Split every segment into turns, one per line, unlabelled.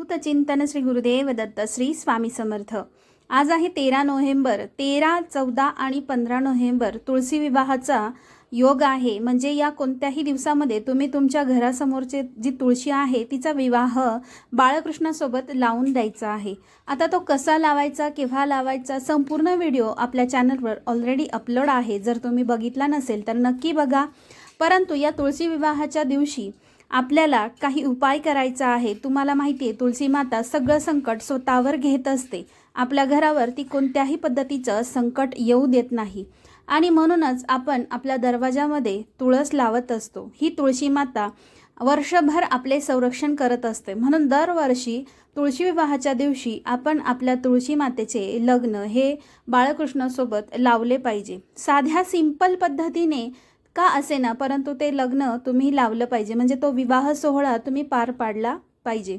अवधूत चिंतन श्री गुरुदेव दत्त श्री स्वामी समर्थ. आज आहे तेरा नोव्हेंबर तेरा चौदा आणि पंधरा नोव्हेंबर तुळशी विवाहाचा योग आहे. म्हणजे या कोणत्याही दिवसामध्ये तुम्ही तुमच्या घरासमोरचे जी तुळशी आहे तिचा विवाह बाळकृष्णासोबत लावून द्यायचा आहे. आता तो कसा लावायचा केव्हा लावायचा संपूर्ण व्हिडिओ आपल्या चॅनलवर ऑलरेडी अपलोड आहे. जर तुम्ही बघितला नसेल तर नक्की बघा. परंतु या तुळशी विवाहाच्या दिवशी आपल्याला काही उपाय करायचा आहे तुम्हाला माहिती आहे तुळशी माता सगळं संकट स्वतःवर घेत असते. आपल्या घरावर ती कोणत्याही पद्धतीचं संकट येऊ देत नाही. आणि म्हणूनच आपण आपल्या दरवाजामध्ये तुळस लावत असतो. ही तुळशी माता वर्षभर आपले संरक्षण करत असते. म्हणून दरवर्षी तुळशी विवाहाच्या दिवशी आपण आपल्या तुळशी मातेचे लग्न हे बाळकृष्णासोबत लावले पाहिजे. साध्या सिंपल पद्धतीने का असे ना परंतु ते लग्न तुम्ही लावलं पाहिजे. म्हणजे तो विवाह सोहळा तुम्ही पार पाडला पाहिजे.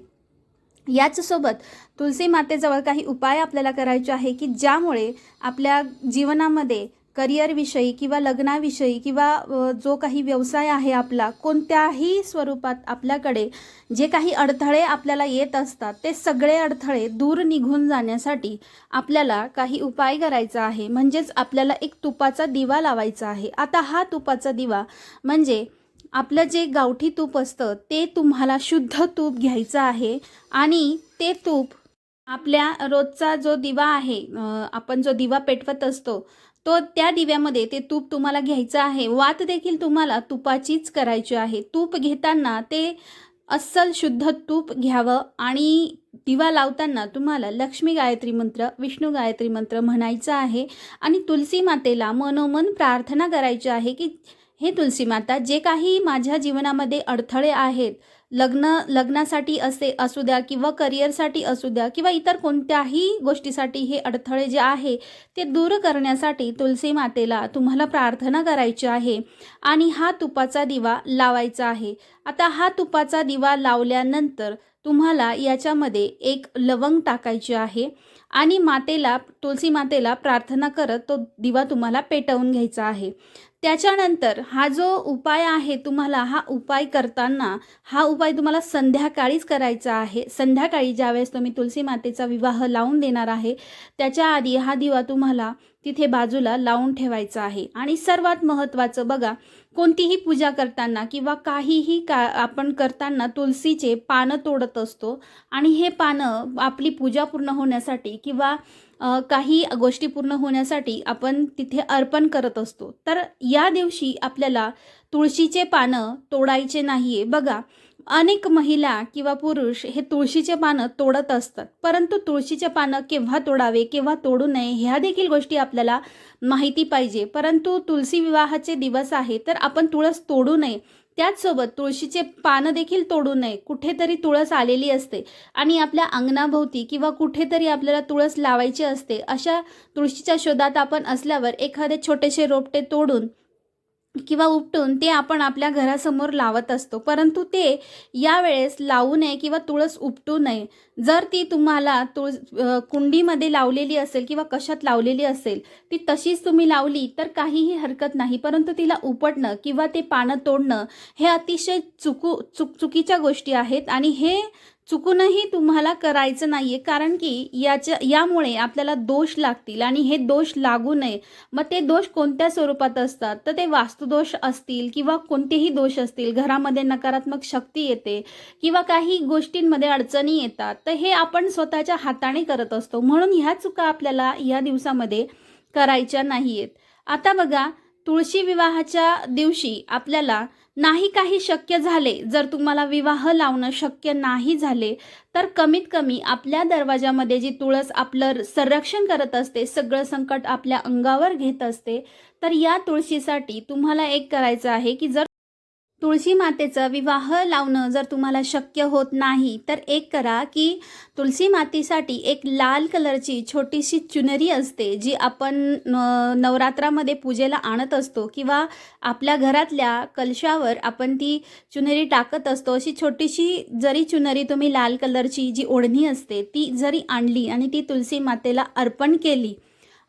याचसोबत तुलसी मातेजवळ काही उपाय आपल्याला करायचे आहे की ज्यामुळे आपल्या जीवनामध्ये करिअरविषयी किंवा लग्नाविषयी किंवा जो काही व्यवसाय आहे आपला कोणत्याही स्वरूपात आपल्याकडे जे काही अडथळे आपल्याला येत असतात ते सगळे अडथळे दूर निघून जाण्यासाठी आपल्याला काही उपाय करायचा आहे. म्हणजेच आपल्याला एक तुपाचा दिवा लावायचा आहे. आता हा तुपाचा दिवा म्हणजे आपलं जे गावठी तूप असतं ते तुम्हाला शुद्ध तूप घ्यायचं आहे आणि ते तूप आपल्या रोजचा जो दिवा आहे आपण जो दिवा पेटवत असतो तो त्या दिव्यामध्ये ते तूप तुम्हाला घ्यायचं आहे. वात देखील तुम्हाला तुपाचीच करायची आहे. तूप घेताना ते अस्सल शुद्ध तूप घ्यावं आणि दिवा लावताना तुम्हाला लक्ष्मी गायत्री मंत्र विष्णू गायत्री मंत्र म्हणायचं आहे. आणि तुलसी मातेला मनोमन प्रार्थना करायची आहे की हे तुलसी माता जे काही माझ्या जीवनामध्ये अडथळे आहेत लग्न लग्नासाठी असे असू द्या किंवा करिअरसाठी असू द्या किंवा इतर कोणत्याही गोष्टीसाठी हे अडथळे जे आहे ते दूर करण्यासाठी तुलसी मातेला तुम्हाला प्रार्थना करायची आहे आणि हा तुपाचा दिवा लावायचा आहे. आता हा तुपाचा दिवा लावल्यानंतर तुम्हाला याच्यामध्ये एक लवंग टाकायची आहे आणि मातेला तुलसी मातेला प्रार्थना करत तो दिवा तुम्हाला पेटवून घ्यायचा आहे. त्याच्यानंतर हा जो उपाय आहे तुम्हाला हा उपाय करताना हा उपाय तुम्हाला संध्याकाळीच करायचा आहे. संध्याकाळी ज्यावेळेस तुम्ही तुलसी मातेचा विवाह लावून देणार आहे त्याच्या आधी हा दिवा तुम्हाला तिथे बाजूला लावून ठेवायचा आहे. आणि सर्वात महत्त्वाचं बघा कोणतीही पूजा करताना किंवा काहीही का आपण करताना तुलसीचे पानं तोडत असतो. आणि हे पानं आपली पूजा पूर्ण होण्यासाठी किंवा काही गोष्टी पूर्ण होण्यासाठी आपण तिथे अर्पण करत असतो. तर या दिवशी आपल्याला तुळशीचे पानं तोडायचे नाही आहे बघा अनेक महिला किंवा पुरुष हे तुळशीचे पानं तोडत असतात. परंतु तुळशीचे पानं केव्हा तोडावे केव्हा तोडू नये ह्या देखील गोष्टी आपल्याला माहिती पाहिजे. परंतु तुलसी विवाहाचे दिवस आहे तर आपण तुळस तोडू नये. त्याचसोबत तुळशीचे पानं देखील तोडू नये. कुठेतरी तुळस आलेली असते. आणि आपल्या अंगणाभोवती किंवा कुठेतरी आपल्याला तुळस लावायची असते. अशा तुळशीच्या शोधात आपण असल्यावर एखादे छोटेसे रोपटे तोडून किंवा उपटून ते आपण आपल्या घरासमोर लावत असतो. परंतु ते यावेळेस लावू नये किंवा तुळस उपटू नये. जर ती तुम्हाला तुळस कुंडीमध्ये लावलेली असेल किंवा कशात लावलेली असेल ती तशीच तुम्ही लावली तर काहीही हरकत नाही. परंतु तिला उपटणं किंवा ते पानं तोडणं हे अतिशय चुकू चुक चुकीच्या गोष्टी आहेत. आणि हे चुकूनही तुम्हाला करायचं नाही आहे कारण की याच्या यामुळे आपल्याला दोष लागतील आणि हे दोष लागू नये. मग ते दोष कोणत्या स्वरूपात असतात? तर ते वास्तुदोष असतील किंवा कोणतेही दोष असतील घरामध्ये नकारात्मक शक्ती येते किंवा काही गोष्टींमध्ये अडचणी येतात तर हे आपण स्वतःच्या हाताने करत असतो. म्हणून ह्या चुका आपल्याला या दिवसामध्ये करायच्या नाही आहेत आता बघा तुळशी विवाहाच्या दिवशी आपल्याला नाही काही शक्य झाले जर तुम्हाला विवाह लावणं शक्य नाही झाले तर कमीत कमी आपल्या दरवाजामध्ये जी तुळस आपलं संरक्षण करत असते सगळं संकट आपल्या अंगावर घेत असते तर या तुळशीसाठी तुम्हाला एक करायचं आहे की जर तुळशी मातेचा विवाह लावणं जर तुम्हाला शक्य होत नाही तर एक करा की तुळशी मातेसाठी एक लाल कलरची छोटीशी चुनरी असते जी आपण न- नवरात्रामध्ये पूजेला आणत असतो किंवा आपल्या घरातल्या कलशावर आपण ती चुनरी टाकत असतो. अशी छोटीशी जरी चुनरी तुम्ही लाल कलरची जी ओढणी असते ती जरी आणली आणि ती तुळशी मातेला अर्पण केली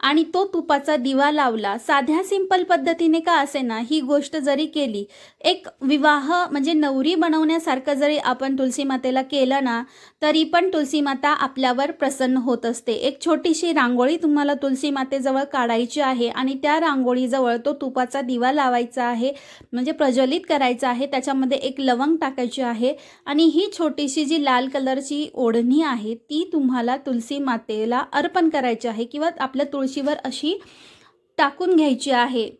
आणि तो तुपाचा दिवा लावला. साध्या सिंपल पद्धतीने का असे ना ही गोष्ट जरी केली एक विवाह म्हणजे नवरी बनवण्यासारखं जरी आपण तुलसी मातेला केलं ना तरी पण तुलसी माता आपल्यावर प्रसन्न होत असते. एक छोटीशी रांगोळी तुम्हाला तुलसी मातेजवळ काढायची आहे आणि त्या रांगोळीजवळ तो तुपाचा दिवा लावायचा आहे म्हणजे प्रज्वलित करायचा आहे त्याच्यामध्ये एक लवंग टाकायची आहे आणि ही छोटीशी जी लाल कलरची ओढणी आहे ती तुम्हाला तुलसी मातेला अर्पण करायची आहे किंवा आपल्या तुळशीवर अशी टाकून घ्यायची आहे.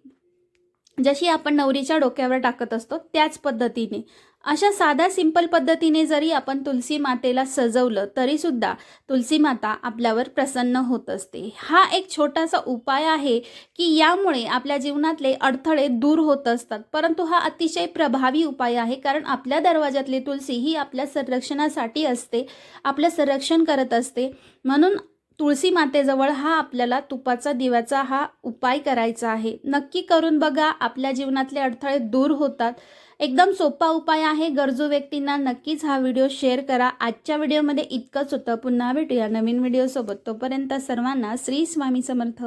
जशी आपण नवरीच्या डोक्यावर टाकत असतो त्याच पद्धतीने. अशा साध्या सिंपल पद्धतीने जरी आपण तुलसी मातेला सजवलं तरीसुद्धा तुलसी माता आपल्यावर प्रसन्न होत असते. हा एक छोटासा उपाय आहे की यामुळे आपल्या जीवनातले अडथळे दूर होत असतात. परंतु हा अतिशय प्रभावी उपाय आहे कारण आपल्या दरवाजातली तुलसी ही आपल्या संरक्षणासाठी असते आपलं संरक्षण करत असते. म्हणून तुळसी मातेजवळ हा आपल्याला तुपाचा दिव्याचा हा उपाय करायचा आहे. नक्की करून बघा आपल्या जीवनातले अडथळे दूर होतात. एकदम सोपा उपाय आहे गरजू व्यक्तींना नक्कीच हा व्हिडिओ शेअर करा. आजच्या व्हिडिओमध्ये इतकंच होतं. पुन्हा भेटूया नवीन व्हिडिओसोबत. तोपर्यंत सर्वांना श्री स्वामी समर्थ.